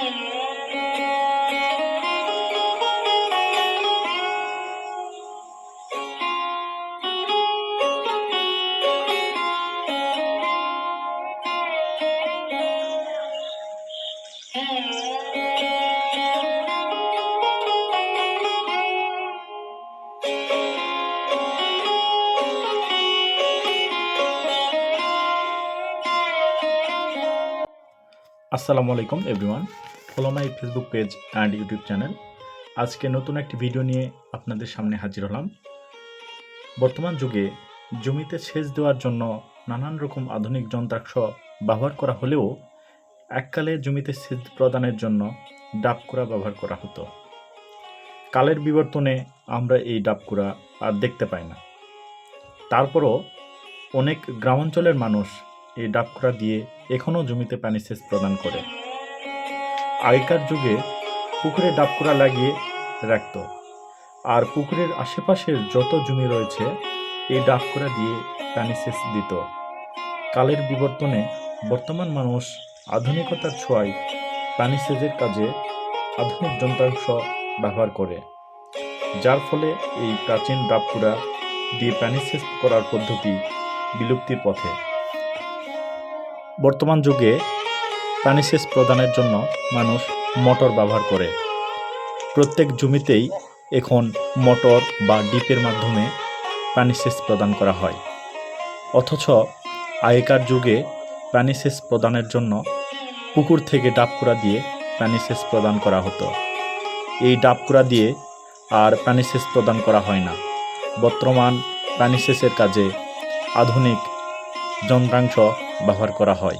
Hey. আসসালামু আলাইকুম everyone follow my Facebook page and YouTube channel আজকে নতুন একটি ভিডিও নিয়ে আপনাদের সামনে হাজির হলাম। বর্তমান যুগে জমিতে সেচ দেওয়ার জন্য নানান রকম আধুনিক যন্ত্রাংশ ব্যবহার করা হলেও এককালে জমিতে সেচ প্রদানের জন্য ডাবকুড়া ব্যবহার করা হতো। কালের বিবর্তনে আমরা এই ডাবকুড়া আর দেখতে পাই না। তারপরও অনেক গ্রামাঞ্চলের মানুষ এই ডাবকুড়া দিয়ে এখনও জমিতে পানি সেচ প্রদান করে। আগেকার যুগে পুকুরে ডাবকুড়া লাগিয়ে রাখত। আর পুকুরের আশেপাশের যত জমি রয়েছে, এই ডাবকুড়া দিয়ে পানি সেচ দিত। কালের বিবর্তনে বর্তমান মানুষ আধুনিকতার ছোঁয়ায় পানি সেচের কাজে আধুনিক যন্ত্রাংশ ব্যবহার করে, যার ফলে এই প্রাচীন ডাবকুড়া দিয়ে পানি সেচ করার পদ্ধতি বিলুপ্তির পথে। বর্তমান যুগে পানি সেচ প্রদানের জন্য মানুষ মোটর ব্যবহার করে। প্রত্যেক জমিতেই এখন মোটর বা ডিপের মাধ্যমে পানি সেচ প্রদান করা হয়। অথচ আগেকার যুগে পানি সেচ প্রদানের জন্য পুকুর থেকে ডাবকুড়া দিয়ে পানি সেচ প্রদান করা হতো। এই ডাবকুড়া দিয়ে আর পানি সেচ প্রদান করা হয় না। বর্তমান পানি সেচের কাজে আধুনিক যন্ত্রাংশ ব্যবহার করা হয়।